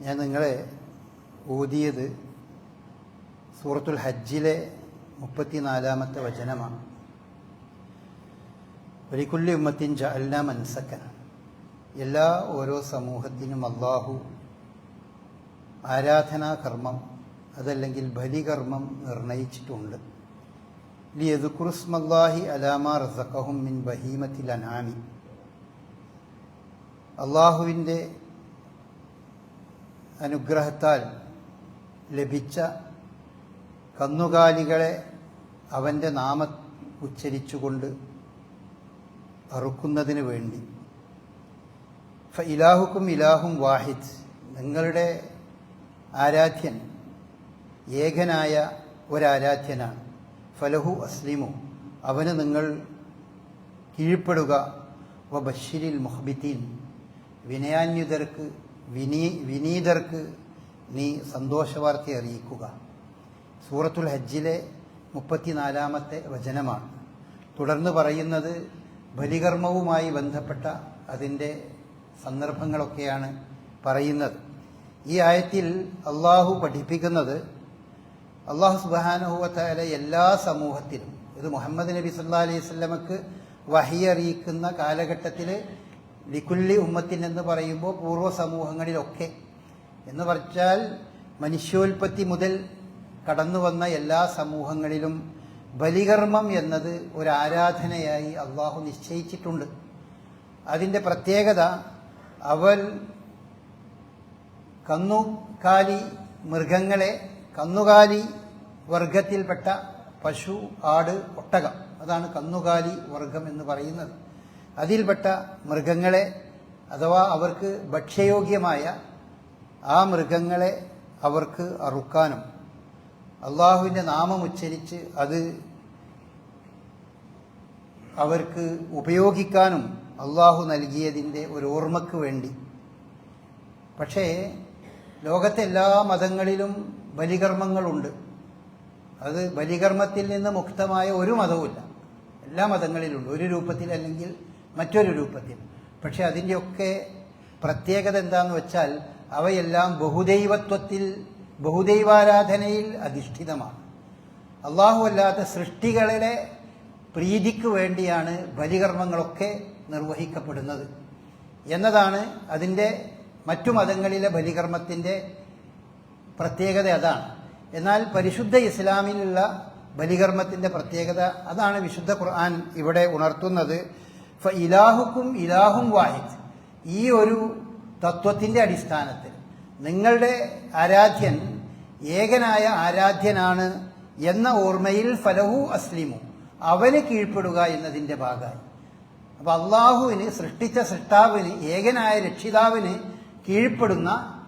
ഞാൻ നിങ്ങളെ ഓതിയത് സൂറത്തുൽ ഹജ്ജിലെ മുപ്പത്തിനാലാമത്തെ വചനമാണ്. ഒരിക്കുല്ലി ഉമ്മത്തിൻ ജഅൽന മൻസക്കൻ. എല്ലാ ഓരോ സമൂഹത്തിനും അള്ളാഹു ആരാധനാകർമ്മം അതല്ലെങ്കിൽ ബലികർമ്മം നിർണയിച്ചിട്ടുണ്ട്. ലി യദുക്കുറുസ്മല്ലാഹി അലാമ റസഖഹും മിൻ ബഹീമത്തിൽ അനാമി. അള്ളാഹുവിന്റെ അനുഗ്രഹത്താൽ ലഭിച്ച കന്നുകാലികളെ അവന്റെ നാമ ഉച്ചരിച്ചുകൊണ്ട് അറുക്കുന്നതിന് വേണ്ടി. ഇലാഹുക്കും ഇലാഹും വാഹിദ് നിങ്ങളുടെ ആരാധ്യൻ ഏകനായ ഒരാരാധ്യനാണ്. ഫലഹു അസ്ലിമു അവന് നിങ്ങൾ കീഴ്പ്പെടുക. വ ബഷീരിൽ മുഹബിത്തീൻ വിനയാന്യുതർക്ക് വിനീ വിനീതർക്ക് നീ സന്തോഷവാർത്ത അറിയിക്കുക. സൂറത്തുൽ ഹജ്ജിലെ മുപ്പത്തിനാലാമത്തെ വചനമാണ്. തുടർന്ന് പറയുന്നത് ബലികർമ്മവുമായി ബന്ധപ്പെട്ട അതിന്റെ സന്ദർഭങ്ങളൊക്കെയാണ് പറയുന്നത്. ഈ ആയത്തിൽ അള്ളാഹു പഠിപ്പിക്കുന്നത് അള്ളാഹു സുബാനുഹുവത്തായ എല്ലാ സമൂഹത്തിലും ഇത് മുഹമ്മദ് നബി സല്ലാ അലൈഹി സ്വലമക്ക് വഹിയറിയിക്കുന്ന കാലഘട്ടത്തിൽ ലിക്കുല്ലി ഉമ്മത്തിൻ എന്ന് പറയുമ്പോൾ പൂർവ സമൂഹങ്ങളിലൊക്കെ എന്ന് പറഞ്ഞാൽ മനുഷ്യോൽപത്തി മുതൽ കടന്നു വന്ന എല്ലാ സമൂഹങ്ങളിലും ബലികർമ്മം എന്നത് ഒരു ആരാധനയായി അള്ളാഹു നിശ്ചയിച്ചിട്ടുണ്ട്. അതിന്റെ പ്രത്യേകത അവൽ കന്നുകാലി മൃഗങ്ങളെ കന്നുകാലി വർഗത്തിൽപ്പെട്ട പശു ആട് ഒട്ടകം. അതാണ് കന്നുകാലി വർഗം എന്ന് പറയുന്നത്. അതിൽപ്പെട്ട മൃഗങ്ങളെ അഥവാ അവർക്ക് ഭക്ഷ്യയോഗ്യമായ ആ മൃഗങ്ങളെ അവർക്ക് അറുക്കാനും അള്ളാഹുവിന്റെ നാമം ഉച്ചരിച്ച് അത് അവർക്ക് ഉപയോഗിക്കാനും അള്ളാഹു നൽകിയതിന്റെ ഒരു ഓർമ്മക്ക് വേണ്ടി. പക്ഷേ ലോകത്തെ എല്ലാ മതങ്ങളിലും ബലികർമ്മങ്ങളുണ്ട്. അത് ബലികർമ്മത്തിൽ നിന്ന് മുക്തമായ ഒരു മതവുമില്ല. എല്ലാ മതങ്ങളിലുണ്ട്. ഒരു രൂപത്തിൽ അല്ലെങ്കിൽ മറ്റൊരു രൂപത്തിൽ. പക്ഷെ അതിന്റെയൊക്കെ പ്രത്യേകത എന്താന്ന് വെച്ചാൽ അവയെല്ലാം ബഹുദൈവത്വത്തിൽ ബഹുദൈവാരാധനയിൽ അധിഷ്ഠിതമാണ്. അള്ളാഹു അല്ലാത്ത സൃഷ്ടികളുടെ പ്രീതിക്ക് വേണ്ടിയാണ് ബലികർമ്മങ്ങളൊക്കെ നിർവഹിക്കപ്പെടുന്നത്. എന്നതാണ് അതിന്റെ മറ്റു മതങ്ങളിലെ ബലികർമ്മത്തിന്റെ പ്രത്യേകത അതാണ്. എന്നാൽ പരിശുദ്ധ ഇസ്ലാമിലുള്ള ബലികർമ്മത്തിന്റെ പ്രത്യേകത അതാണ് വിശുദ്ധ ഖുർആൻ ഇവിടെ ഉണർത്തുന്നത്. ഇലാഹുക്കും ഇലാഹും വാഹിദ്. ഈ ഒരു തത്വത്തിന്റെ അടിസ്ഥാനത്തിൽ നിങ്ങളുടെ ആരാധ്യൻ ഏകനായ ആരാധ്യനാണ് എന്ന ഓർമ്മയിൽ ഫലഹു അസ്ലിമു. അവന് കീഴ്പ്പെടുക എന്നതിന്റെ ഭാഗമായി. അപ്പൊ അള്ളാഹുവിന് സൃഷ്ടിച്ച സൃഷ്ടാവിന് ഏകനായ രക്ഷിതാവിന് കീഴ്പ്പെടുന്ന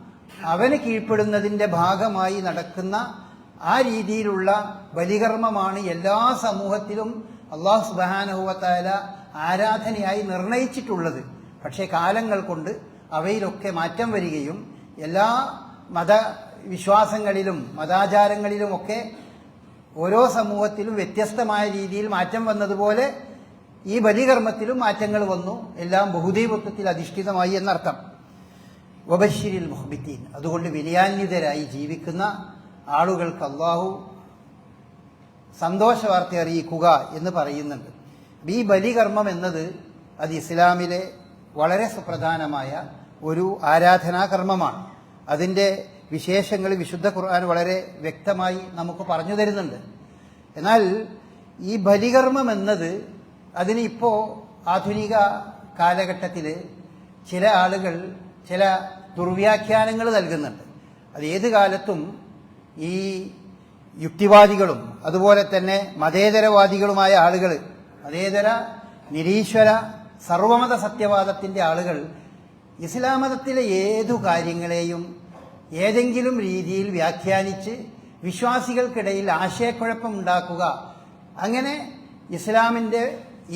അവന് കീഴ്പ്പെടുന്നതിന്റെ ഭാഗമായി നടക്കുന്ന ആ രീതിയിലുള്ള ബലികർമ്മമാണ് എല്ലാ സമൂഹത്തിലും അള്ളാഹു സുബാനഹുവത്തായ ആരാധനയായി നിർണയിച്ചിട്ടുള്ളത്. പക്ഷേ കാലങ്ങൾ കൊണ്ട് അവയിലൊക്കെ മാറ്റം വരികയും എല്ലാ മതവിശ്വാസങ്ങളിലും മതാചാരങ്ങളിലുമൊക്കെ ഓരോ സമൂഹത്തിലും വ്യത്യസ്തമായ രീതിയിൽ മാറ്റം വന്നതുപോലെ ഈ ബലികർമ്മത്തിലും മാറ്റങ്ങൾ വന്നു. എല്ലാം ബഹുദൈവത്വത്തിൽ അധിഷ്ഠിതമായി എന്നർത്ഥം. വബശ്ശിരിൽ മുഹബിത്തീൻ. അതുകൊണ്ട് വിലയാന്യതരായി ജീവിക്കുന്ന ആളുകൾക്ക് അള്ളാഹു സന്തോഷ വാർത്ത അറിയിക്കുക എന്ന് പറയുന്നുണ്ട്. ഈ ബലികർമ്മം എന്നത് അത് ഇസ്ലാമിലെ വളരെ സുപ്രധാനമായ ഒരു ആരാധനാകർമ്മമാണ്. അതിന്റെ വിശേഷങ്ങൾ വിശുദ്ധ ഖുർആൻ വളരെ വ്യക്തമായി നമുക്ക് പറഞ്ഞു തരുന്നുണ്ട്. എന്നാൽ ഈ ബലികർമ്മം എന്നത് അതിന് ഇപ്പോൾ ആധുനിക കാലഘട്ടത്തിൽ ചില ആളുകൾ ചില ദുർവ്യാഖ്യാനങ്ങൾ നൽകുന്നുണ്ട്. അത് ഏത് കാലത്തും ഈ യുക്തിവാദികളും അതുപോലെ തന്നെ മതേതരവാദികളുമായ ആളുകൾ മതേതര നിരീശ്വര സർവമത സത്യവാദത്തിന്റെ ആളുകൾ ഇസ്ലാം മതത്തിലെ ഏതു കാര്യങ്ങളെയും ഏതെങ്കിലും രീതിയിൽ വ്യാഖ്യാനിച്ച് വിശ്വാസികൾക്കിടയിൽ ആശയക്കുഴപ്പം ഉണ്ടാക്കുക അങ്ങനെ ഇസ്ലാമിന്റെ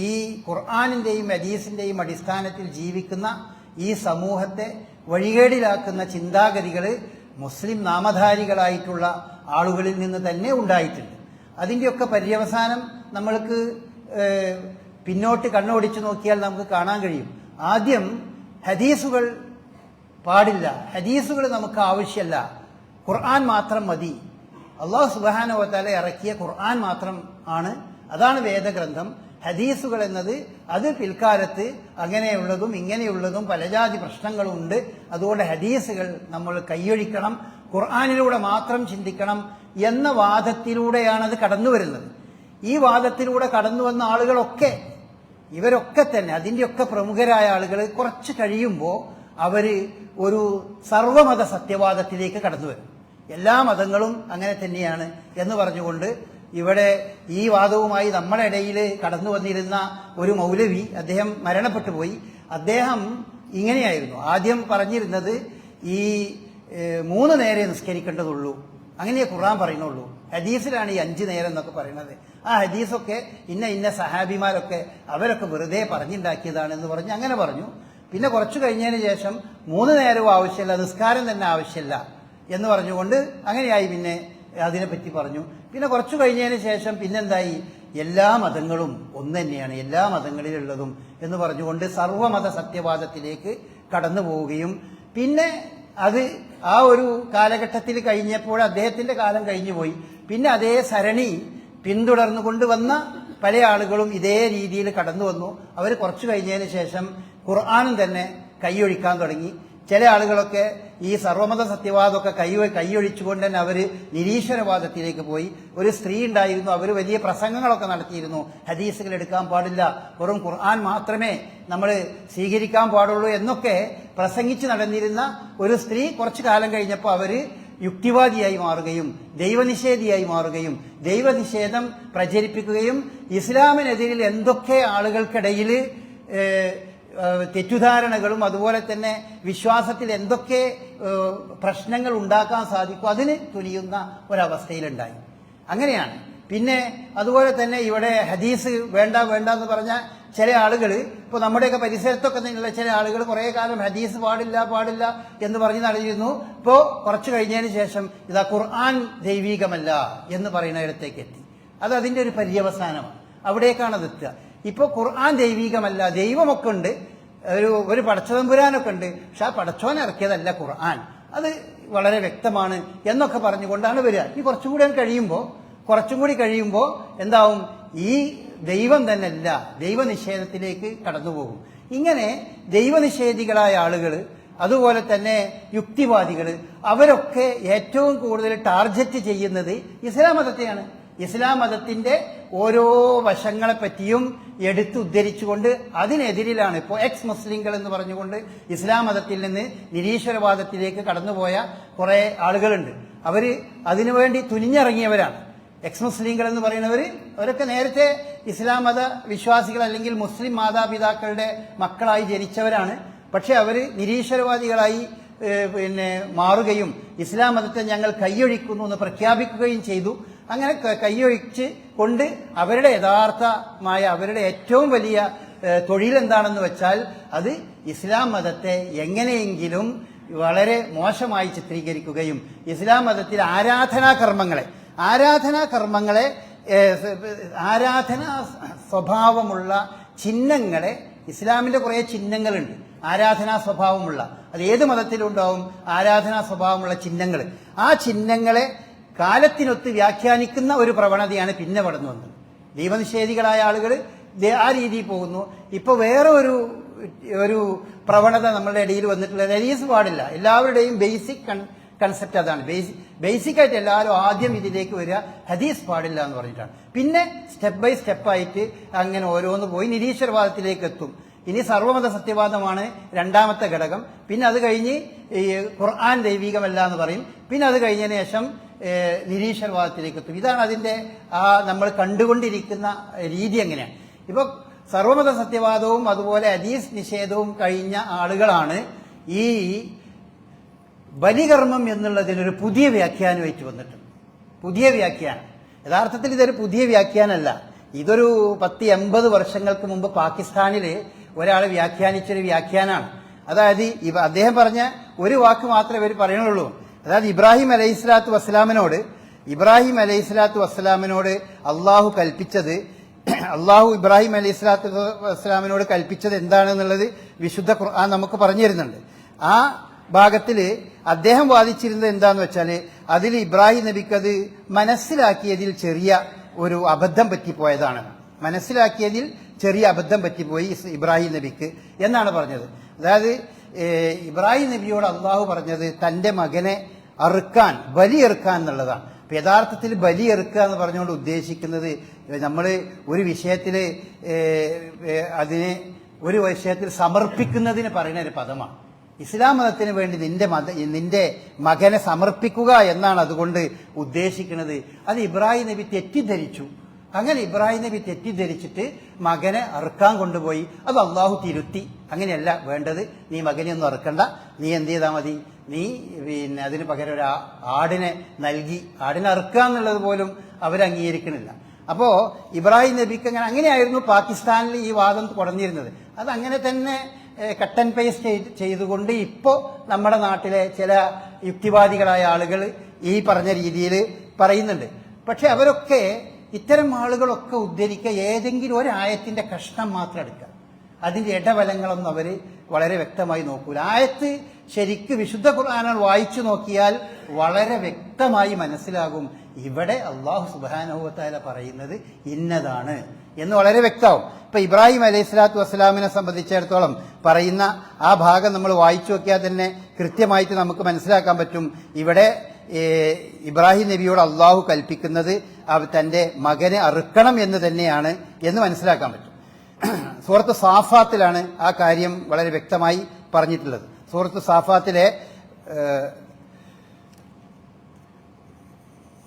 ഈ ഖുർആാനിന്റെയും അദീസിന്റെയും അടിസ്ഥാനത്തിൽ ജീവിക്കുന്ന ഈ സമൂഹത്തെ വഴികേടിലാക്കുന്ന ചിന്താഗതികൾ മുസ്ലിം നാമധാരികളായിട്ടുള്ള ആളുകളിൽ നിന്ന് തന്നെ ഉണ്ടായിട്ടുണ്ട്. അതിന്റെയൊക്കെ പര്യവസാനം നമ്മൾക്ക് പിന്നോട്ട് കണ്ണോടിച്ചു നോക്കിയാൽ നമുക്ക് കാണാൻ കഴിയും. ആദ്യം ഹദീസുകൾ പാടില്ല. ഹദീസുകൾ നമുക്ക് ആവശ്യമല്ല ഖുർആൻ മാത്രം മതി. അള്ളാഹു സുബാനുവത്താല ഇറക്കിയ ഖുർആൻ മാത്രം ആണ്. അതാണ് വേദഗ്രന്ഥം. ഹദീസുകൾ എന്നത് അത് പിൽക്കാലത്ത് അങ്ങനെയുള്ളതും ഇങ്ങനെയുള്ളതും പലജാതി പ്രശ്നങ്ങളും ഉണ്ട്. അതുകൊണ്ട് ഹദീസുകൾ നമ്മൾ കൈയൊഴിക്കണം. ഖുർആാനിലൂടെ മാത്രം ചിന്തിക്കണം എന്ന വാദത്തിലൂടെയാണ് അത് കടന്നു വരുന്നത് ഈ വാദത്തിലൂടെ കടന്നു വന്ന ആളുകളൊക്കെ ഇവരൊക്കെ തന്നെ അതിന്റെയൊക്കെ പ്രമുഖരായ ആളുകൾ കുറച്ച് കഴിയുമ്പോൾ അവർ ഒരു സർവമത സത്യവാദത്തിലേക്ക് കടന്നു വരും. എല്ലാ മതങ്ങളും അങ്ങനെ തന്നെയാണ് എന്ന് പറഞ്ഞുകൊണ്ട് ഇവിടെ ഈ വാദവുമായി നമ്മുടെ ഇടയിൽ കടന്നു വന്നിരുന്ന ഒരു മൗലവി അദ്ദേഹം മരണപ്പെട്ടു പോയി. അദ്ദേഹം ഇങ്ങനെയായിരുന്നു. ആദ്യം പറഞ്ഞിരുന്നത് ഈ മൂന്ന് നേരെ നിസ്കരിക്കേണ്ടതുള്ളൂ. അങ്ങനെ ഖുർആൻ പറയുന്നുള്ളൂ. ഹദീസിലാണ് ഈ അഞ്ച് നേരം എന്നൊക്കെ പറയുന്നത്. ആ ഹദീസൊക്കെ ഇന്ന ഇന്ന സഹാബിമാരൊക്കെ അവരൊക്കെ വെറുതെ പറഞ്ഞുണ്ടാക്കിയതാണ് എന്ന് പറഞ്ഞ് അങ്ങനെ പറഞ്ഞു. പിന്നെ കുറച്ചു കഴിഞ്ഞതിന് ശേഷം മൂന്ന് നേരവും ആവശ്യമില്ല നിസ്കാരം തന്നെ ആവശ്യമില്ല എന്ന് പറഞ്ഞുകൊണ്ട് അങ്ങനെയായി പിന്നെ അതിനെപ്പറ്റി പറഞ്ഞു. പിന്നെ കുറച്ചു കഴിഞ്ഞതിന് ശേഷം പിന്നെന്തായി? എല്ലാ മതങ്ങളും ഒന്ന് തന്നെയാണ് എല്ലാ മതങ്ങളിലുള്ളതും എന്ന് പറഞ്ഞുകൊണ്ട് സർവമത സത്യവാദത്തിലേക്ക് കടന്നു പോവുകയും പിന്നെ അത് ആ ഒരു കാലഘട്ടത്തിൽ കഴിഞ്ഞപ്പോൾ അദ്ദേഹത്തിന്റെ കാലം കഴിഞ്ഞുപോയി പിന്നെ അതേ സരണി പിന്തുടർന്നു കൊണ്ടുവന്ന പല ആളുകളും ഇതേ രീതിയിൽ കടന്നു വന്നു അവർ കുറച്ചു കഴിഞ്ഞതിന് ശേഷം ഖുർആാനും തന്നെ കൈയൊഴിക്കാൻ തുടങ്ങി. ചില ആളുകളൊക്കെ ഈ സർവമത സത്യവാദമൊക്കെ കൈ കൈയൊഴിച്ചുകൊണ്ട് തന്നെ അവർ നിരീശ്വരവാദത്തിലേക്ക് പോയി. ഒരു സ്ത്രീ ഉണ്ടായിരുന്നു അവർ വലിയ പ്രസംഗങ്ങളൊക്കെ നടത്തിയിരുന്നു. ഹദീസുകൾ എടുക്കാൻ പാടില്ല. വെറും ഖുർആൻ മാത്രമേ നമ്മൾ സ്വീകരിക്കാൻ പാടുള്ളൂ എന്നൊക്കെ പ്രസംഗിച്ച് നടന്നിരുന്ന ഒരു സ്ത്രീ കുറച്ചു കാലം കഴിഞ്ഞപ്പോൾ അവർ യുക്തിവാദിയായി മാറുകയും ദൈവനിഷേധിയായി മാറുകയും ദൈവനിഷേധം പ്രചരിപ്പിക്കുകയും ഇസ്ലാമിനെതിരിൽ എന്തൊക്കെ ആളുകൾക്കിടയിൽ തെറ്റുധാരണകളും അതുപോലെ തന്നെ വിശ്വാസത്തിൽ എന്തൊക്കെ പ്രശ്നങ്ങൾ ഉണ്ടാക്കാൻ സാധിക്കും അതിന് തുനിയുന്ന ഒരവസ്ഥയിലുണ്ടായി. അങ്ങനെയാണ്. പിന്നെ അതുപോലെ തന്നെ ഇവിടെ ഹദീസ് വേണ്ട വേണ്ട എന്ന് പറഞ്ഞ ചില ആളുകൾ ഇപ്പൊ നമ്മുടെയൊക്കെ പരിസരത്തൊക്കെ നിന്നുള്ള ചില ആളുകൾ കുറേ കാലം ഹദീസ് പാടില്ല പാടില്ല എന്ന് പറഞ്ഞ് നടന്നിരുന്നു. ഇപ്പോ കുറച്ചു കഴിഞ്ഞതിന് ശേഷം ഇതാ ഖുർആൻ ദൈവീകമല്ല എന്ന് പറയുന്ന പറയുന്നിടത്തേക്ക് എത്തി. അത് അതിന്റെ ഒരു പര്യവസാനമാണ്. അവിടേക്കാണ് അത് എത്തുക ഇപ്പൊ ഖുർആൻ ദൈവികമല്ല ദൈവമൊക്കെ ഉണ്ട്. ഒരു ഒരു പടച്ചതമ്പുരാനൊക്കെ ഉണ്ട്. പക്ഷെ ആ പടച്ചോൻ ഇറക്കിയതല്ല ഖുർആൻ. അത് വളരെ വ്യക്തമാണ് എന്നൊക്കെ പറഞ്ഞുകൊണ്ടാണ് വരിക. ഈ കുറച്ചും കൂടി കഴിയുമ്പോൾ കുറച്ചും കൂടി കഴിയുമ്പോൾ എന്താവും? ഈ ദൈവം തന്നെയല്ല ദൈവനിഷേധത്തിലേക്ക് കടന്നുപോകും. ഇങ്ങനെ ദൈവനിഷേധികളായ ആളുകൾ അതുപോലെ തന്നെ യുക്തിവാദികൾ അവരൊക്കെ ഏറ്റവും കൂടുതൽ ടാർഗറ്റ് ചെയ്യുന്നത് ഇസ്ലാം മതത്തെയാണ്. ഇസ്ലാം മതത്തിന്റെ ഓരോ വശങ്ങളെ പറ്റിയും എടുത്തുദ്ധരിച്ചുകൊണ്ട് അതിനെതിരിലാണ് ഇപ്പോൾ എക്സ് മുസ്ലിങ്ങൾ എന്ന് പറഞ്ഞുകൊണ്ട് ഇസ്ലാം മതത്തിൽ നിന്ന് നിരീശ്വരവാദത്തിലേക്ക് കടന്നുപോയ കുറെ ആളുകളുണ്ട്. അവർ അതിനുവേണ്ടി തുനിഞ്ഞിറങ്ങിയവരാണ്. എക്സ് മുസ്ലിങ്ങൾ എന്ന് പറയുന്നവർ അവരൊക്കെ നേരത്തെ ഇസ്ലാം മത വിശ്വാസികൾ അല്ലെങ്കിൽ മുസ്ലിം മാതാപിതാക്കളുടെ മക്കളായി ജനിച്ചവരാണ്. പക്ഷെ അവർ നിരീശ്വരവാദികളായി പിന്നെ മാറുകയും ഇസ്ലാം മതത്തെ ഞങ്ങൾ കൈയൊഴിക്കുന്നു എന്ന് പ്രഖ്യാപിക്കുകയും ചെയ്തു. അങ്ങനെ കൈയൊഴിച്ച് കൊണ്ട് അവരുടെ യഥാർത്ഥമായ അവരുടെ ഏറ്റവും വലിയ തൊഴിലെന്താണെന്ന് വെച്ചാൽ അത് ഇസ്ലാം മതത്തെ എങ്ങനെയെങ്കിലും വളരെ മോശമായി ചിത്രീകരിക്കുകയും ഇസ്ലാം മതത്തിൽ ആരാധനാ കർമ്മങ്ങളെ ആരാധനാ കർമ്മങ്ങളെ ആരാധനാ സ്വഭാവമുള്ള ചിഹ്നങ്ങളെ ഇസ്ലാമിന്റെ കുറേ ചിഹ്നങ്ങളുണ്ട്. ആരാധനാ സ്വഭാവമുള്ള അത് ഏത് മതത്തിലുണ്ടാവും ആരാധനാ സ്വഭാവമുള്ള ചിഹ്നങ്ങൾ ആ ചിഹ്നങ്ങളെ കാലത്തിനൊത്ത് വ്യാഖ്യാനിക്കുന്ന ഒരു പ്രവണതയാണ് പിന്നെ വളർന്നു വന്നത്. ദൈവനിഷേധികളായ ആളുകൾ ആ രീതിയിൽ പോകുന്നു. ഇപ്പൊ വേറെ ഒരു ഒരു പ്രവണത നമ്മളുടെ ഇടയിൽ വന്നിട്ടുള്ളത് റിലീസ് പാടില്ല. എല്ലാവരുടെയും ബേസിക് കൺസെപ്റ്റ് അതാണ്. ബേസിക് ആയിട്ട് എല്ലാവരും ആദ്യം ഇതിലേക്ക് വരിക. ഹദീസ് പാടില്ല എന്ന് പറഞ്ഞിട്ടാണ്. പിന്നെ സ്റ്റെപ്പ് ബൈ സ്റ്റെപ്പായിട്ട് അങ്ങനെ ഓരോന്ന് പോയി നിരീശ്വരവാദത്തിലേക്ക് എത്തും. ഇനി സർവമത സത്യവാദമാണ് രണ്ടാമത്തെ ഘടകം. പിന്നെ അത് കഴിഞ്ഞ് ഈ ഖുർആൻ ദൈവികമല്ല എന്ന് പറയും. പിന്നെ അത് കഴിഞ്ഞതിന് ശേഷം നിരീശ്വരവാദത്തിലേക്ക് എത്തും. ഇതാണ് അതിന്റെ ആ നമ്മൾ കണ്ടുകൊണ്ടിരിക്കുന്ന രീതി എങ്ങനെയാണ് ഇപ്പൊ സർവമത സത്യവാദവും അതുപോലെ ഹദീസ് നിഷേധവും കഴിഞ്ഞ ആളുകളാണ് ഈ ബലികർമ്മം എന്നുള്ളതിനൊരു പുതിയ വ്യാഖ്യാനം വ്യാഖ്യാനമായിട്ട് വന്നിട്ടുണ്ട് പുതിയ വ്യാഖ്യാനം. യഥാർത്ഥത്തിൽ ഇതൊരു പുതിയ വ്യാഖ്യാനമല്ല. ഇതൊരു പത്ത് എൺപത് വർഷങ്ങൾക്ക് മുമ്പ് പാകിസ്ഥാനിൽ ഒരാൾ വ്യാഖ്യാനിച്ചൊരു വ്യാഖ്യാനമാണ്. അതായത് അദ്ദേഹം പറഞ്ഞ ഒരു വാക്ക് മാത്രമേ ഇവർ പറയുന്നുള്ളൂ അതായത് ഇബ്രാഹിം അലൈഹി സ്വലാത്തു വസ്സലാമിനോട് ഇബ്രാഹിം അലൈഹി സ്വലാത്തു വസ്സലാമിനോട് അള്ളാഹു കൽപ്പിച്ചത് അള്ളാഹു ഇബ്രാഹിം അലൈഹി സ്വലാത്തു വസ്സലാമിനോട് കൽപ്പിച്ചത് എന്താണെന്നുള്ളത് വിശുദ്ധ ഖുർആൻ നമുക്ക് പറഞ്ഞു തരുന്നുണ്ട്. ആ ഭാഗത്തിൽ അദ്ദേഹം വാദിച്ചിരുന്നത് എന്താന്ന് വെച്ചാൽ അതിൽ ഇബ്രാഹിം നബിക്ക് അത് മനസ്സിലാക്കിയതിൽ ചെറിയ ഒരു അബദ്ധം പറ്റിപ്പോയതാണ്. മനസ്സിലാക്കിയതിൽ ചെറിയ അബദ്ധം പറ്റിപ്പോയി ഇബ്രാഹിം നബിക്ക് എന്നാണ് പറഞ്ഞത്. അതായത് ഇബ്രാഹിം നബിയോട് അള്ളാഹു പറഞ്ഞത് തന്റെ മകനെ അറുക്കാൻ ബലിയെറുക്കാൻ എന്നുള്ളതാണ്. അപ്പൊ യഥാർത്ഥത്തിൽ ബലിയെറുക്കുക എന്ന് പറഞ്ഞുകൊണ്ട് ഉദ്ദേശിക്കുന്നത് നമ്മൾ ഒരു വിഷയത്തിൽ അതിനെ ഒരു വിഷയത്തിൽ സമർപ്പിക്കുന്നതിന് പറയുന്ന ഒരു പദമാണ്. ഇസ്ലാം മതത്തിന് വേണ്ടി നിന്റെ മത നിന്റെ മകനെ സമർപ്പിക്കുക എന്നാണ് അതുകൊണ്ട് ഉദ്ദേശിക്കുന്നത്. അത് ഇബ്രാഹിം നബി തെറ്റിദ്ധരിച്ചു. അങ്ങനെ ഇബ്രാഹിം നബി തെറ്റിദ്ധരിച്ചിട്ട് മകനെ അറുക്കാൻ കൊണ്ടുപോയി. അത് അള്ളാഹു തിരുത്തി. അങ്ങനെയല്ല വേണ്ടത്. നീ മകനെ ഒന്നും അറുക്കണ്ട. നീ എന്ത് ചെയ്താൽ മതി? നീ പിന്നെ അതിന് പകരം ഒരു ആടിനെ നൽകി. ആടിനെ അറുക്കുക എന്നുള്ളത് പോലും അവർ അംഗീകരിക്കണില്ല. അപ്പോ ഇബ്രാഹിം നബിക്ക് അങ്ങനെ അങ്ങനെയായിരുന്നു പാകിസ്ഥാനിൽ ഈ വാദം തുടർന്നിരുന്നത്. അത് അങ്ങനെ തന്നെ കട്ടൻ ചെയ്ത് ചെയ്തുകൊണ്ട് ഇപ്പോ നമ്മുടെ നാട്ടിലെ ചില യുക്തിവാദികളായ ആളുകൾ ഈ പറഞ്ഞ രീതിയിൽ പറയുന്നുണ്ട്. പക്ഷെ അവരൊക്കെ ഇത്തരം ആളുകളൊക്കെ ഉദ്ധരിക്കുക ഏതെങ്കിലും ഒരു ആയത്തിന്റെ കഷ്ണം മാത്രം എടുക്കുക. അതിന്റെ ഇടവലങ്ങളൊന്നും അവർ വളരെ വ്യക്തമായി നോക്കൂല. ആയത്ത് ശരിക്ക് വിശുദ്ധ ഖുർആാന വായിച്ചു നോക്കിയാൽ വളരെ വ്യക്തമായി മനസ്സിലാകും ഇവിടെ അള്ളാഹു സുബാനുഭവത്താല പറയുന്നത് ഇന്നതാണ് എന്ന് വളരെ വ്യക്തമാവും. ഇപ്പൊ ഇബ്രാഹിം അലൈഹി സ്വലാത്തു വസ്സലാമിനെ സംബന്ധിച്ചിടത്തോളം പറയുന്ന ആ ഭാഗം നമ്മൾ വായിച്ചു നോക്കിയാൽ തന്നെ കൃത്യമായിട്ട് നമുക്ക് മനസ്സിലാക്കാൻ പറ്റും. ഇവിടെ ഇബ്രാഹിം നബിയോട് അള്ളാഹു കൽപ്പിക്കുന്നത് തന്റെ മകനെ അറുക്കണം എന്ന് തന്നെയാണ് എന്ന് മനസ്സിലാക്കാൻ പറ്റും. സൂറത്ത് സാഫാത്തിലാണ് ആ കാര്യം വളരെ വ്യക്തമായി പറഞ്ഞിട്ടുള്ളത്. സൂറത്ത് സാഫാത്തിലെ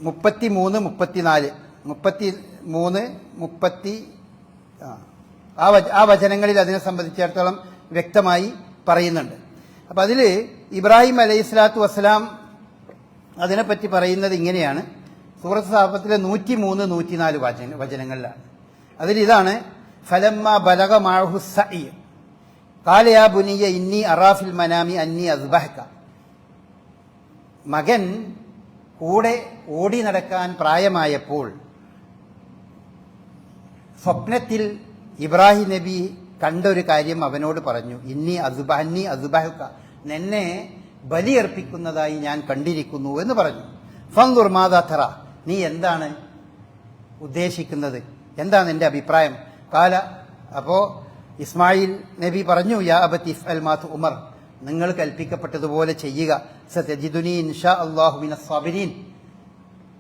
മുപ്പത്തി മൂന്ന് മുപ്പത്തിനാല് മുപ്പത്തി മൂന്ന് മുപ്പത്തി ആ, വചനങ്ങളിൽ അതിനെ സംബന്ധിച്ചിടത്തോളം വ്യക്തമായി പറയുന്നുണ്ട്. അപ്പൊ അതിൽ ഇബ്രാഹിം അലൈഹി സ്വലാത്തു വസ്സലാം അതിനെപ്പറ്റി പറയുന്നത് ഇങ്ങനെയാണ്. സൂറത്ത് സാഫത്തിലെ നൂറ്റി മൂന്ന് നൂറ്റിനാല് വചന വചനങ്ങളിലാണ്. അതിലിതാണ് ഫലമ്മ ബലഗ മാഹു കാലയാ ബുനിയ ഇന്നി അറാഫിൽ മനാമി അന്നി അസ്ബഹക്ക മകൻ കൂടെ ഓടി നടക്കാൻ പ്രായമായപ്പോൾ സ്വപ്നത്തിൽ ഇബ്രാഹിം നബി കണ്ടൊരു കാര്യം അവനോട് പറഞ്ഞു. ഇന്നി അസുബ അന്നി അസുബഹുക്ക നിന്നെ ബലിയർപ്പിക്കുന്നതായി ഞാൻ കണ്ടിരിക്കുന്നു എന്ന് പറഞ്ഞു. ഫങ്കുർ മാതാഥറ നീ എന്താണ് ഉദ്ദേശിക്കുന്നത്? എന്താണ് നിന്റെ അഭിപ്രായം? കാല അപ്പോ ഇസ്മായിൽ നബി പറഞ്ഞു യാ അബത്തിഫ് അൽ ഉമർ നിങ്ങൾ കൽപ്പിക്കപ്പെട്ടതുപോലെ ചെയ്യുക.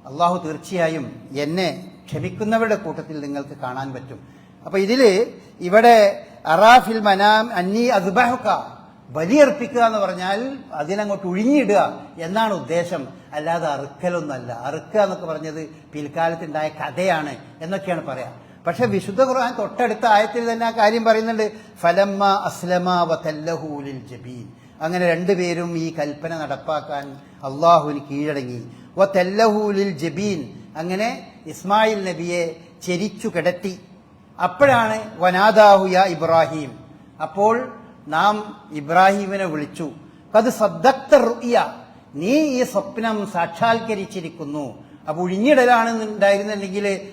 അള്ളാഹു തീർച്ചയായും എന്നെ ക്ഷമിക്കുന്നവരുടെ കൂട്ടത്തിൽ നിങ്ങൾക്ക് കാണാൻ പറ്റും. അപ്പൊ ഇതിൽ ഇവിടെ അറാഫിൽ മനാം അന്നി അദ്ബഹുക്ക ബലിയർപ്പിക്കുക എന്ന് പറഞ്ഞാൽ അതിനങ്ങോട്ട് ഒഴിഞ്ഞിടുക എന്നാണ് ഉദ്ദേശം. അല്ലാതെ അറുക്കലൊന്നല്ല അറുക്കുക എന്നൊക്കെ പറഞ്ഞത് പിൽക്കാലത്തുണ്ടായ കഥയാണ് എന്നൊക്കെയാണ് പറയാ. പക്ഷെ വിശുദ്ധ ഖുർആൻ തൊട്ടടുത്ത ആയത്തിൽ തന്നെ ആ കാര്യം പറയുന്നുണ്ട്. ഫലമ്മ അസ്ലമ വതല്ലഹൂലിൽ ജബീൻ. അങ്ങനെ രണ്ടുപേരും ഈ കൽപ്പന നടപ്പാക്കാൻ അള്ളാഹുവിന് കീഴടങ്ങി. വതല്ലഹൂലിൽ ജബീൻ. അങ്ങനെ ഇസ്മായിൽ നബിയെ ചെരിച്ചു കിടത്തി. അപ്പോഴാണ് വനാദാഹുയ ഇബ്രാഹിം. അപ്പോൾ നാം ഇബ്രാഹിമിനെ വിളിച്ചു. അത് സദ്ദക്ത റുയ നീ ഈ സ്വപ്നം സാക്ഷാത്കരിച്ചിരിക്കുന്നു. അപ്പൊ ഒഴിഞ്ഞിടലാണ്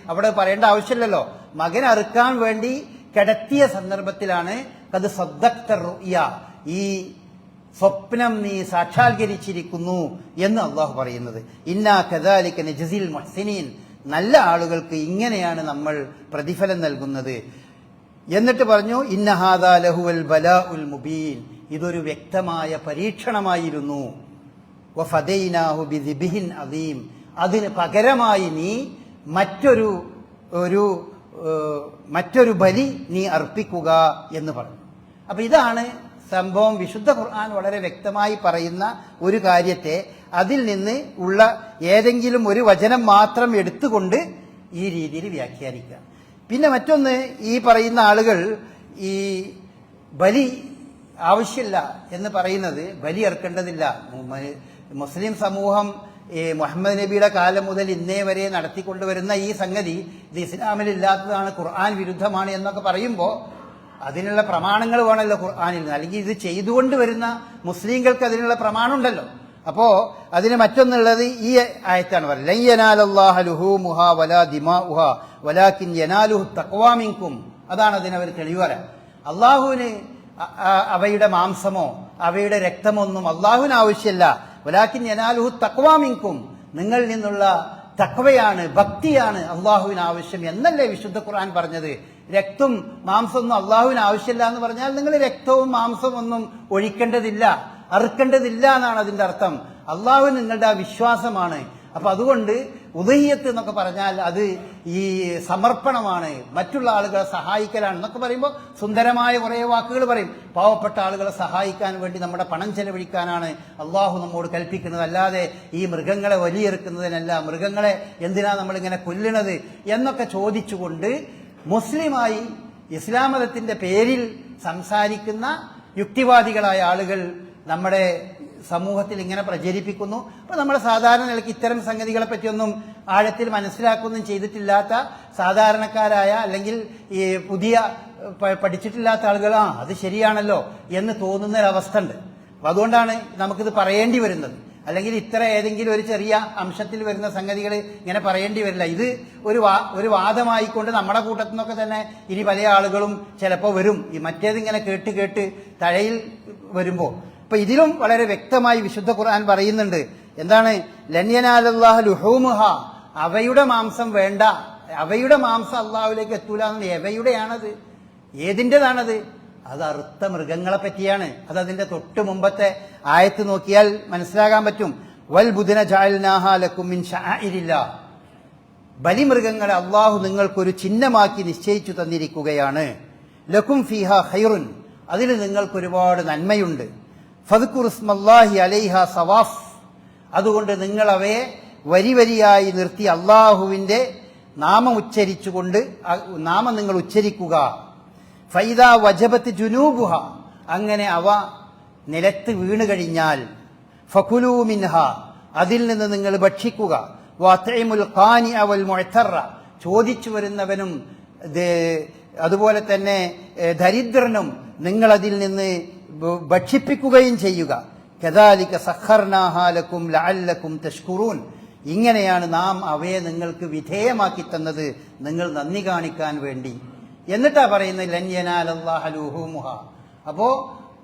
അവിടെ പറയേണ്ട ആവശ്യമില്ലല്ലോ. മകൻ അറുക്കാൻ വേണ്ടി കിടത്തിയ സന്ദർഭത്തിലാണ് അത് സദ്ദക്തർ ഈ സ്വപ്നം നീ സാക്ഷാത്കരിച്ചിരിക്കുന്നു എന്ന് അള്ളാഹു പറയുന്നത്. ഇന്നാ കഥാലിക്കന് നജസിൽ മുഹ്സിനീൻ. നല്ല ആളുകൾക്ക് ഇങ്ങനെയാണ് നമ്മൾ പ്രതിഫലം നൽകുന്നത്. എന്നിട്ട് പറഞ്ഞു ഇന്നഹാദാ ലഹുവൽ ബല ഉൽ മുബീൻ. ഇതൊരു വ്യക്തമായ പരീക്ഷണമായിരുന്നു. അതിന് പകരമായി നീ മറ്റൊരു ഒരു മറ്റൊരു ബലി നീ അർപ്പിക്കുക എന്ന് പറഞ്ഞു. അപ്പൊ ഇതാണ് സംഭവം വിശുദ്ധ ഖുർആൻ വളരെ വ്യക്തമായി പറയുന്ന ഒരു കാര്യത്തെ അതിൽ നിന്ന് ഉള്ള ഏതെങ്കിലും ഒരു വചനം മാത്രം എടുത്തുകൊണ്ട് ഈ രീതിയിൽ വ്യാഖ്യാനിക്കുക. പിന്നെ മറ്റൊന്ന് ഈ പറയുന്ന ആളുകൾ ഈ ബലി ആവശ്യമില്ല എന്ന് പറയുന്നത് ബലി ഇറക്കേണ്ടതില്ല മുസ്ലിം സമൂഹം ഈ മുഹമ്മദ് നബിയുടെ കാലം മുതൽ ഇന്നേ വരെ നടത്തിക്കൊണ്ടുവരുന്ന ഈ സംഗതി ഇത് ഇസ്ലാമിൽ ഇല്ലാത്തതാണ് ഖുർആൻ വിരുദ്ധമാണ് എന്നൊക്കെ പറയുമ്പോൾ അതിനുള്ള പ്രമാണങ്ങൾ വേണമല്ലോ ഖുർആാനിൽ നിന്ന്. അല്ലെങ്കിൽ ഇത് ചെയ്തുകൊണ്ട് വരുന്ന മുസ്ലിങ്ങൾക്ക് അതിനുള്ള പ്രമാണമുണ്ടല്ലോ. അപ്പോ അതിന് മറ്റൊന്നുള്ളത് ഈ ആയത്താണ് പറയുന്നത്. "ലൻ യനാലല്ലാഹ ലുഹൂമുഹ വലാ ദിമാഉഹ വലാകിൻ യനാലുഹു തഖ്വാ അതാണ് അതിനവർ തെളിവ് പറയാം അള്ളാഹുവിന് അവയുടെ മാംസമോ അവയുടെ രക്തമോ ഒന്നും അള്ളാഹുവിന് ആവശ്യമല്ല. വലാക്കിൻ യനാലുഹു തക്വാമിങ്കും നിങ്ങളിൽ നിന്നുള്ള തക്വയാണ് ഭക്തിയാണ് അള്ളാഹുവിന് ആവശ്യം എന്നല്ലേ വിശുദ്ധ ഖുർആൻ പറഞ്ഞത്? രക്തം മാംസമൊന്നും അള്ളാഹുവിന് ആവശ്യമില്ല എന്ന് പറഞ്ഞാൽ നിങ്ങൾ രക്തവും മാംസവും ഒന്നും ഒഴിക്കേണ്ടതില്ല അറുക്കേണ്ടതില്ല എന്നാണ് അതിന്റെ അർത്ഥം. അള്ളാഹു നിങ്ങളുടെ ആ വിശ്വാസമാണ്. അപ്പൊ അതുകൊണ്ട് ഉദയ്യത്ത് എന്നൊക്കെ പറഞ്ഞാൽ അത് ഈ സമർപ്പണമാണ്. മറ്റുള്ള ആളുകളെ സഹായിക്കലാണ് എന്നൊക്കെ പറയുമ്പോൾ സുന്ദരമായ കുറേ വാക്കുകൾ പറയും. പാവപ്പെട്ട ആളുകളെ സഹായിക്കാൻ വേണ്ടി നമ്മുടെ പണം ചെലവഴിക്കാനാണ് അള്ളാഹു നമ്മോട് കൽപ്പിക്കുന്നത്. അല്ലാതെ ഈ മൃഗങ്ങളെ വലിയെറുക്കുന്നതിനല്ല. മൃഗങ്ങളെ എന്തിനാ നമ്മളിങ്ങനെ കൊല്ലണത് എന്നൊക്കെ ചോദിച്ചുകൊണ്ട് മുസ്ലിമായി ഇസ്ലാം മതത്തിന്റെ പേരിൽ സംസാരിക്കുന്ന യുക്തിവാദികളായ ആളുകൾ നമ്മുടെ സമൂഹത്തിൽ ഇങ്ങനെ പ്രചരിപ്പിക്കുന്നു. അപ്പോൾ നമ്മൾ സാധാരണ നിലയ്ക്ക് ഇത്തരം സംഗതികളെ പറ്റിയൊന്നും ആഴത്തിൽ മനസ്സിലാക്കുകയൊന്നും ചെയ്തിട്ടില്ലാത്ത സാധാരണക്കാരായ അല്ലെങ്കിൽ ഈ പുതിയ പഠിച്ചിട്ടില്ലാത്ത ആളുകൾ ആ അത് ശരിയാണല്ലോ എന്ന് തോന്നുന്ന ഒരവസ്ഥ ഉണ്ട് അപ്പോൾ അതുകൊണ്ടാണ് നമുക്കിത് പറയേണ്ടി വരുന്നത്. അല്ലെങ്കിൽ ഇത്ര ഏതെങ്കിലും ഒരു ചെറിയ അംശത്തിൽ വരുന്ന സംഗതികൾ ഇങ്ങനെ പറയേണ്ടി വരില്ല. ഇത് ഒരു വാ ഒരു വാദമായിക്കൊണ്ട് നമ്മുടെ കൂട്ടത്തിൽ നിന്നൊക്കെ തന്നെ ഇനി പല ആളുകളും ചിലപ്പോൾ വരും. ഈ മറ്റേതിങ്ങനെ കേട്ട് കേട്ട് തഴയിൽ വരുമ്പോൾ അപ്പൊ ഇതിലും വളരെ വ്യക്തമായി വിശുദ്ധ ഖുർആൻ പറയുന്നുണ്ട്. എന്താണ്? ലന്യനാലല്ലാഹ് അവയുടെ മാംസം വേണ്ട. അവയുടെ മാംസം അള്ളാഹുലേക്ക് എത്തൂല എവയുടെയാണത്? ഏതിന്റെതാണത് അത് അറുത്ത മൃഗങ്ങളെ പറ്റിയാണ്. അത് അതിന്റെ തൊട്ട് മുമ്പത്തെ ആയത്ത് നോക്കിയാൽ മനസ്സിലാകാൻ പറ്റും. വൽ ബുധന ഷാഇരില്ല ബലിമൃഗങ്ങളെ അള്ളാഹു നിങ്ങൾക്കൊരു ചിഹ്നമാക്കി നിശ്ചയിച്ചു തന്നിരിക്കുകയാണ്. ലക്കും ഫിഹ ഹൈറുൻ അതിൽ നിങ്ങൾക്കൊരുപാട് നന്മയുണ്ട്. ഫദ്കുറുസ്മല്ലാഹി അലൈഹ സവാഫ്. അതുകൊണ്ട് നിങ്ങൾ അവയെ വരി വരിയായി നിർത്തി അള്ളാഹുവിന്റെ നാമം ഉച്ചരിച്ചുകൊണ്ട് നാമം നിങ്ങൾ ഉച്ചരിക്കുക. ഫൈദ വജബത്ത് ജുനൂബുഹ. അങ്ങനെ അവ നിലത്ത് വീണു കഴിഞ്ഞാൽ ഫകുലൂ മിൻഹ. അതിൽ നിന്ന് നിങ്ങൾ ഭക്ഷിക്കുക. വതഇമുൽ ഖാനി അവൽ മൊഴത്തറ ചോദിച്ചു വരുന്നവനും അതുപോലെ തന്നെ ദരിദ്രനും നിങ്ങളതിൽ നിന്ന് ഭക്ഷിപ്പിക്കുകയും ചെയ്യുക. കദാലിക സഹർനാഹാലക്കും ലാലക്കും തഷ്കുറൂൻ. ഇങ്ങനെയാണ് നാം അവയെ നിങ്ങൾക്ക് വിധേയമാക്കി തന്നത്. നിങ്ങൾ നന്ദി കാണിക്കാൻ വേണ്ടി. എന്നിട്ടാ പറയുന്നത് ലന്യനാലല്ലാഹലൂഹുമുഹ അപ്പോ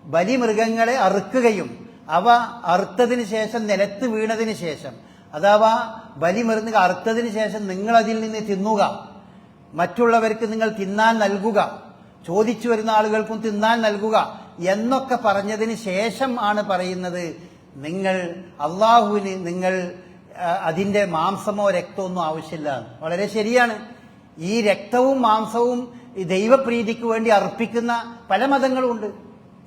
ബലിമൃഗങ്ങളെ അറുക്കുകയും അവ അറുത്തതിന് ശേഷം നിലത്ത് വീണതിന് ശേഷം അഥവാ ബലിമൃഗ അറുത്തതിന് ശേഷം നിങ്ങൾ അതിൽ നിന്ന് തിന്നുക. മറ്റുള്ളവർക്ക് നിങ്ങൾ തിന്നാൻ നൽകുക. ചോദിച്ചു വരുന്ന ആളുകൾക്കും തിന്നാൻ നൽകുക. എന്നൊക്കെ പറഞ്ഞതിന് ശേഷം ആണ് പറയുന്നത് നിങ്ങൾ അള്ളാഹുവിന് നിങ്ങൾ അതിന്റെ മാംസമോ രക്തമോ ഒന്നും ആവശ്യമില്ല. വളരെ ശരിയാണ്. ഈ രക്തവും മാംസവും ദൈവപ്രീതിക്ക് വേണ്ടി അർപ്പിക്കുന്ന പല മതങ്ങളുമുണ്ട്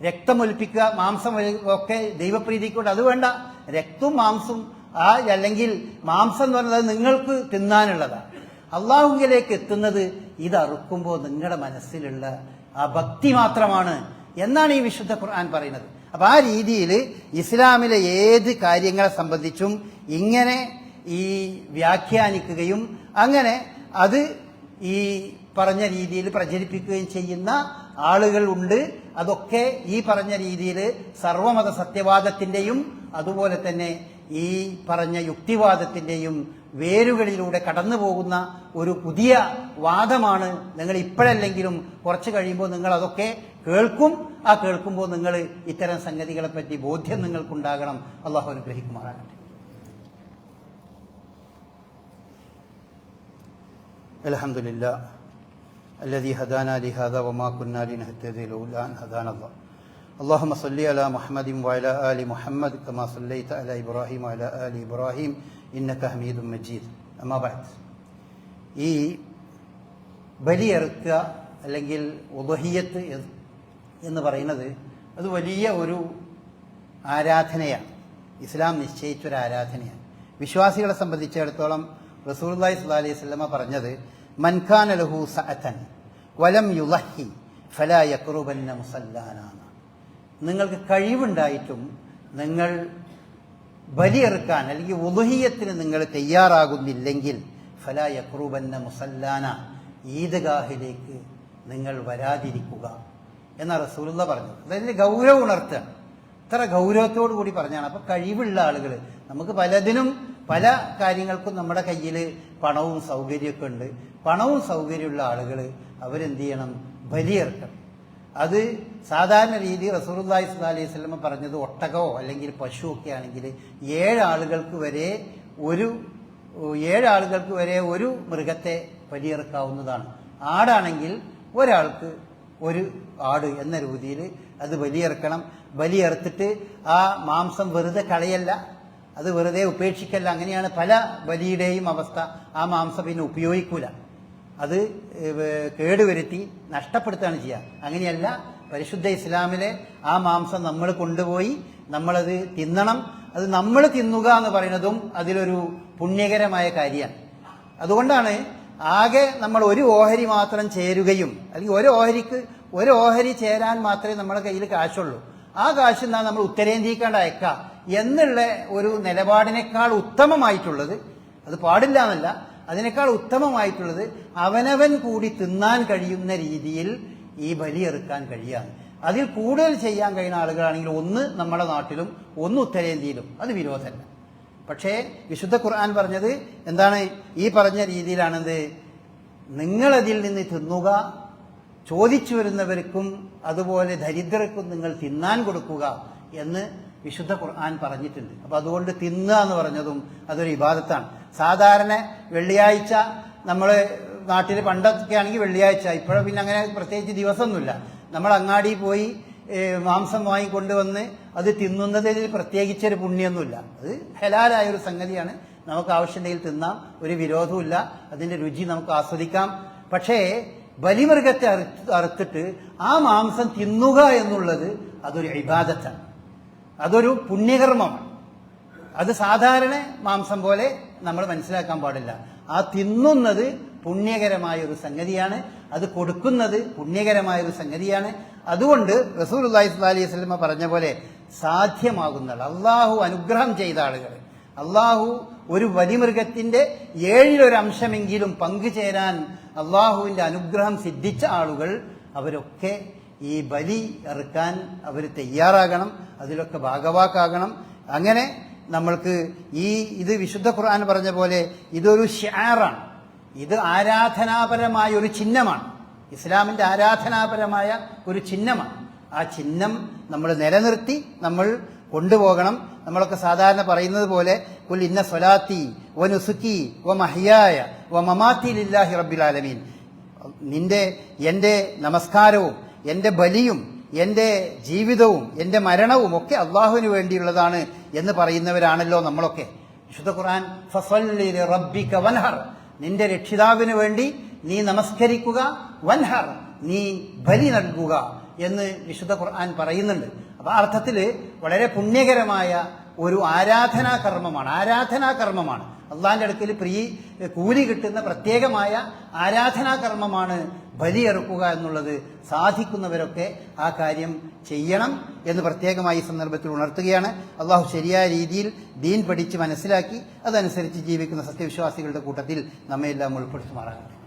രക്തമൊലിപ്പിക്കുക മാംസം ഒക്കെ ദൈവപ്രീതിക്ക് വേണ്ടി അത് വേണ്ട. രക്തവും മാംസവും ആ അല്ലെങ്കിൽ മാംസം എന്ന് പറയുന്നത് നിങ്ങൾക്ക് തിന്നാനുള്ളതാണ് അള്ളാഹുവിലേക്ക് എത്തുന്നത് ഇത് അറുക്കുമ്പോൾ നിങ്ങളുടെ മനസ്സിലുള്ള ആ ഭക്തി മാത്രമാണ് എന്നാണ് ഈ വിശുദ്ധ ഖുർആൻ പറയുന്നത്. അപ്പൊ ആ രീതിയിൽ ഇസ്ലാമിലെ ഏത് കാര്യങ്ങളെ സംബന്ധിച്ചും ഇങ്ങനെ ഈ വ്യാഖ്യാനിക്കുകയും അങ്ങനെ അത് ഈ പറഞ്ഞ രീതിയിൽ പ്രചരിപ്പിക്കുകയും ചെയ്യുന്ന ആളുകൾ ഉണ്ട്. അതൊക്കെ ഈ പറഞ്ഞ രീതിയിൽ സർവമത സത്യവാദത്തിന്റെയും അതുപോലെ തന്നെ ഈ പറഞ്ഞ യുക്തിവാദത്തിന്റെയും വേരുകളിലൂടെ കടന്നു പോകുന്ന ഒരു പുതിയ വാദമാണ് നിങ്ങൾ ഇപ്പോഴല്ലെങ്കിലും കുറച്ച് കഴിയുമ്പോൾ നിങ്ങൾ അതൊക്കെ കേൾക്കും. ആ കേൾക്കുമ്പോൾ നിങ്ങൾ ഇത്തരം സംഗതികളെ പറ്റി ബോധ്യം നിങ്ങൾക്കുണ്ടാകണം. അള്ളാഹു അനുഗ്രഹിക്കുമാറാകട്ടെ. അലഹമില്ല അല്ലാതി هدانا لهذا വമാ كنا لنهتدي لولا أن اللهم صل على محمد وعلى آل محمد كما صليت على إبراهيم وعلى آل إبراهيم إنك حميد مجيد أما بعد ഈ ബലിയെറുക്കുക അല്ലെങ്കിൽ ഉദഹിയത്ത് എന്ന് പറയുന്നത് അത് വലിയ ഒരു ആരാധനയാണ് ഇസ്ലാം നിശ്ചയിച്ചൊരു ആരാധനയാണ് വിശ്വാസികളെ സംബന്ധിച്ചിടത്തോളം റസൂർല്ലാഹി സ്വല്ലാ അലൈഹി സ്വലമ പറഞ്ഞത് മൻഖാന ലഹു സഅതൻ വലം യുലഹി ഫലാ യക്റുബന്ന മുസല്ലാനാണ് നിങ്ങൾക്ക് കഴിവുണ്ടായിട്ടും നിങ്ങൾ ബലിയെറുക്കാൻ അല്ലെങ്കിൽ ഉദുഹിയത്തിന് നിങ്ങൾ തയ്യാറാകുന്നില്ലെങ്കിൽ ഫല യക്രൂബന്ന മുസല്ലാന ഈദ്ഗാഹിലേക്ക് നിങ്ങൾ വരാതിരിക്കുക എന്ന റസൂലുള്ള പറഞ്ഞു അതായത് ഗൗരവം ഉണർത്തുകയാണ് ഇത്ര ഗൗരവത്തോടു കൂടി പറഞ്ഞാണ്. അപ്പൊ കഴിവുള്ള ആളുകൾ നമുക്ക് പലതിനും പല കാര്യങ്ങൾക്കും നമ്മുടെ കയ്യിൽ പണവും സൗകര്യമൊക്കെ ഉണ്ട്. പണവും സൗകര്യമുള്ള ആളുകൾ അവരെന്ത് ചെയ്യണം? ബലിയെറുക്കണം. അത് സാധാരണ രീതി റസൂർല്ലാഹി സ്വല്ലല്ലാഹി അലൈഹി വസല്ലം പറഞ്ഞത് ഒട്ടകമോ അല്ലെങ്കിൽ പശു ഒക്കെ ആണെങ്കിൽ ഏഴാളുകൾക്ക് വരെ ഒരു ഏഴാളുകൾക്ക് വരെ ഒരു മൃഗത്തെ വലിയിറക്കാവുന്നതാണ്. ആടാണെങ്കിൽ ഒരാൾക്ക് ഒരു ആട് എന്ന രീതിയിൽ അത് വലിയിറക്കണം. ബലിയെറുത്തിട്ട് ആ മാംസം വെറുതെ കളയല്ല അത് വെറുതെ ഉപേക്ഷിക്കല്ല. അങ്ങനെയാണ് പല ബലിയുടെയും അവസ്ഥ. ആ മാംസം പിന്നെ ഉപയോഗിക്കൂല. അത് കേടുവരുത്തി നഷ്ടപ്പെടുത്തുകയാണ് ചെയ്യുക അങ്ങനെയല്ല പരിശുദ്ധ ഇസ്ലാമിലെ ആ മാംസം നമ്മൾ കൊണ്ടുപോയി നമ്മളത് തിന്നണം. അത് നമ്മൾ തിന്നുക എന്ന് പറയുന്നതും അതിലൊരു പുണ്യകരമായ കാര്യമാണ്. അതുകൊണ്ടാണ് ആകെ നമ്മൾ ഒരു ഓഹരി മാത്രം ചേരുകയും അല്ലെങ്കിൽ ഒരു ഓഹരിക്ക് ഒരു ഓഹരി ചേരാൻ മാത്രമേ നമ്മുടെ കയ്യിൽ കാശുള്ളൂ. ആ കാശ് എന്നാ നമ്മൾ ഉത്തരേന്ത്യക്കാണ്ട് അയക്കുക എന്നുള്ള ഒരു നിലപാടിനേക്കാൾ ഉത്തമമായിട്ടുള്ളത് അത് പാടില്ല എന്നല്ല. അതിനേക്കാൾ ഉത്തമമായിട്ടുള്ളത് അവനവൻ കൂടി തിന്നാൻ കഴിയുന്ന രീതിയിൽ ഈ ബലിയെറുക്കാൻ കഴിയാണ്. അതിൽ കൂടുതൽ ചെയ്യാൻ കഴിയുന്ന ആളുകളാണെങ്കിൽ ഒന്ന് നമ്മുടെ നാട്ടിലും ഒന്ന് ഉത്തരേന്ത്യയിലും. അത് വിരോധമല്ല. പക്ഷേ വിശുദ്ധ ഖുർആൻ പറഞ്ഞത് എന്താണ്? ഈ പറഞ്ഞ രീതിയിലാണെന്ത്? നിങ്ങളതിൽ നിന്ന് തിന്നുക ചോദിച്ചു വരുന്നവർക്കും അതുപോലെ ദരിദ്രർക്കും നിങ്ങൾ തിന്നാൻ കൊടുക്കുക എന്ന് വിശുദ്ധ ഖുർആൻ പറഞ്ഞിട്ടുണ്ട്. അപ്പൊ അതുകൊണ്ട് തിന്നുക എന്ന് പറഞ്ഞതും അതൊരു ഇബാദത്താണ്. സാധാരണ വെള്ളിയാഴ്ച നമ്മൾ നാട്ടിൽ പണ്ടൊക്കെ ആണെങ്കിൽ വെള്ളിയാഴ്ച. ഇപ്പോഴും പിന്നെ അങ്ങനെ പ്രത്യേകിച്ച് ദിവസമൊന്നുമില്ല. നമ്മൾ അങ്ങാടി പോയി മാംസം വാങ്ങിക്കൊണ്ടുവന്ന് അത് തിന്നുന്നതിൽ പ്രത്യേകിച്ചൊരു പുണ്യൊന്നുമില്ല. അത് ഹലാലായ ഒരു സംഗതിയാണ്. നമുക്ക് ആവശ്യമുണ്ടെങ്കിൽ തിന്നാം. ഒരു വിരോധവുമില്ല. അതിന്റെ രുചി നമുക്ക് ആസ്വദിക്കാം. പക്ഷേ ബലിമൃഗത്തെ അറുത്ത് അറുത്തിട്ട് ആ മാംസം തിന്നുക എന്നുള്ളത് അതൊരു ഇബാദത്താണ്. അതൊരു പുണ്യകർമ്മമാണ് അത് സാധാരണ മാംസം പോലെ നമ്മൾ മനസ്സിലാക്കാൻ പാടില്ല. ആ തിന്നുന്നത് പുണ്യകരമായ ഒരു സംഗതിയാണ്. അത് കൊടുക്കുന്നത് പുണ്യകരമായ ഒരു സംഗതിയാണ്. അതുകൊണ്ട് റസൂൽ അള്ളാഹി അലൈഹി സ്വലമ പറഞ്ഞ പോലെ സാധ്യമാകുന്ന അള്ളാഹു അനുഗ്രഹം ചെയ്ത ആളുകൾ. അള്ളാഹു ഒരു വലിമൃഗത്തിന്റെ ഏഴിലൊരു അംശമെങ്കിലും പങ്കുചേരാൻ അള്ളാഹുവിന്റെ അനുഗ്രഹം സിദ്ധിച്ച ആളുകൾ അവരൊക്കെ ഈ ബലി ഇറക്കാൻ അവർ തയ്യാറാകണം അതിലൊക്കെ ഭാഗവാക്കാകണം. അങ്ങനെ നമ്മൾക്ക് ഈ ഇത് വിശുദ്ധ ഖുർആൻ പറഞ്ഞ പോലെ ഇതൊരു ഷാറാണ് ഇത് ആരാധനാപരമായ ഒരു ചിഹ്നമാണ്. ഇസ്ലാമിന്റെ ആരാധനാപരമായ ഒരു ചിഹ്നമാണ്. ആ ചിഹ്നം നമ്മൾ നിലനിർത്തി നമ്മൾ കൊണ്ടുപോകണം. നമ്മളൊക്കെ സാധാരണ പറയുന്നത് പോലെ കുൽ ഇന്ന സ്വലാത്തി വ നുസുക്കി വ മഹിയായ വ മമാത്തി ലില്ലാഹി റബ്ബിൽ ആലമീൻ. നിന്റെ എന്റെ നമസ്കാരവും എന്റെ ബലിയും എന്റെ ജീവിതവും എന്റെ മരണവും ഒക്കെ അള്ളാഹുവിന് വേണ്ടിയുള്ളതാണ് എന്ന് പറയുന്നവരാണല്ലോ നമ്മളൊക്കെ. വിശുദ്ധ ഖുർആൻ ഫസല്ലി റബ്ബിക വൻഹർ. നിന്റെ രക്ഷിതാവിന് വേണ്ടി നീ നമസ്കരിക്കുക വൻഹർ. നീ ബലി നൽകുക എന്ന് വിശുദ്ധ ഖുർആൻ പറയുന്നുണ്ട്. അപ്പൊ ആ അർത്ഥത്തിൽ വളരെ പുണ്യകരമായ ഒരു ആരാധനാ കർമ്മമാണ്. ആരാധനാ അള്ളാഹിന്റെ അടുക്കൽ പ്രീ കൂലി കിട്ടുന്ന പ്രത്യേകമായ ആരാധനാകർമ്മമാണ് ബലിയെറുക്കുക എന്നുള്ളത് സാധിക്കുന്നവരൊക്കെ ആ കാര്യം ചെയ്യണം എന്ന് പ്രത്യേകമായി സന്ദർഭത്തിൽ ഉണർത്തുകയാണ്. അള്ളാഹു ശരിയായ രീതിയിൽ ദീൻ പഠിച്ച് മനസ്സിലാക്കി അതനുസരിച്ച് ജീവിക്കുന്ന സത്യവിശ്വാസികളുടെ കൂട്ടത്തിൽ നമ്മയെല്ലാം ഉൾപ്പെടുത്തുമാറാകട്ടെ.